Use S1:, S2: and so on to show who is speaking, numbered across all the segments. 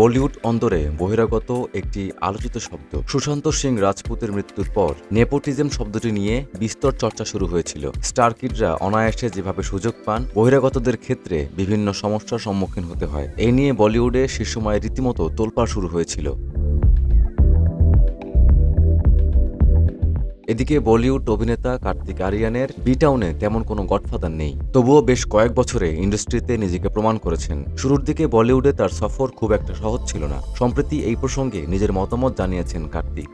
S1: বলিউড অন্দরে বহিরাগত একটি আলোচিত শব্দ। সুশান্ত সিং রাজপুতের মৃত্যুর পর নেপোটিজম শব্দটি নিয়ে বিস্তর চর্চা শুরু হয়েছিল। স্টার কিডরা অনায়াসে যেভাবে সুযোগ পান, বহিরাগতদের ক্ষেত্রে বিভিন্ন সমস্যার সম্মুখীন হতে হয়। এ নিয়ে বলিউডে সে সময় রীতিমতো তোলপাড় শুরু হয়েছিল। এদিকে বলিউড অভিনেতা কার্তিক আরিয়ানের বিটাউনে তেমন কোনো গডফাদার নেই। তবুও বেশ কয়েক বছরে ইন্ডাস্ট্রিতে নিজেকে প্রমাণ করেছেন। শুরুর দিকে বলিউডে তার সফর খুব একটা সহজ ছিল না। সম্প্রতি এই প্রসঙ্গে নিজের মতামত জানিয়েছেন কার্তিক।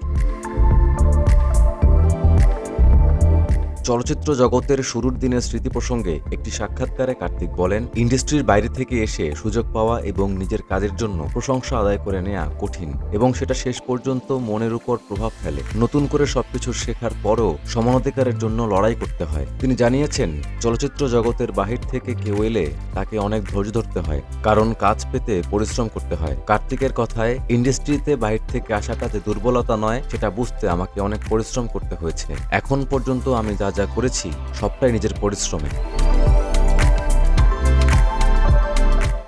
S1: চলচ্চিত্র জগতের শুরুর দিনের স্মৃতি প্রসঙ্গে একটি সাক্ষাৎকারে কার্তিক বলেন, ইন্ডাস্ট্রির বাইরে থেকে এসে সুযোগ পাওয়া এবং নিজের কাজের জন্য প্রশংসা আদায় করে নেওয়া কঠিন এবং সেটা শেষ পর্যন্ত মনের উপর প্রভাব ফেলে। নতুন করে সবকিছু শেখার পরও সমানাধিকারের জন্য লড়াই করতে হয়। তিনি জানিয়েছেন, চলচ্চিত্র জগতের বাহির থেকে কেউ এলে তাকে অনেক ধৈর্য ধরতে হয়, কারণ কাজ পেতে পরিশ্রম করতে হয়। কার্তিকের কথায়, ইন্ডাস্ট্রিতে বাহির থেকে আসাটা যে দুর্বলতা নয়, সেটা বুঝতে আমাকে অনেক পরিশ্রম করতে হয়েছে। এখন পর্যন্ত আমি যা যা করেছি সবটাই নিজের পরিশ্রমে।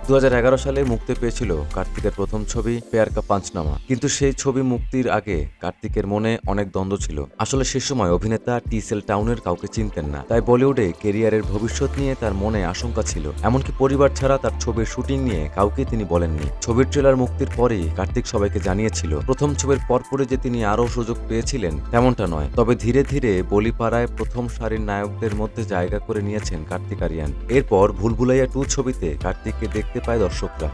S1: দু হাজার এগারো সালে মুক্তি পেয়েছিল কার্তিকের প্রথম ছবি পেয়ার কা পাঁচনামা কিন্তু সেই ছবি মুক্তির আগে কার্তিকের মনে অনেক দ্বন্দ্ব ছিল। আসলে সে সময় অভিনেতা টিসেল টাউনের কাউকে চিনতেন না। তাই বলিউডে কেরিয়ারের ভবিষ্যৎ নিয়ে তার মনে আশঙ্কা ছিল। এমনকি পরিবার ছাড়া তার ছবির শুটিং নিয়ে কাউকে তিনি বলেননি। ছবির ট্রেলার মুক্তির পরেই কার্তিক সবাইকে জানিয়েছিল, প্রথম ছবির পরপরে যে তিনি আরও সুযোগ পেয়েছিলেন, তেমনটা নয়। তবে ধীরে ধীরে বলিপাড়ায় প্রথম সারির নায়কদের মধ্যে জায়গা করে নিয়েছেন কার্তিক আরিয়ান। এরপর ভুলভুলাইয়া টু ছবিতে কার্তিককে দেখতে পায় দর্শকরা।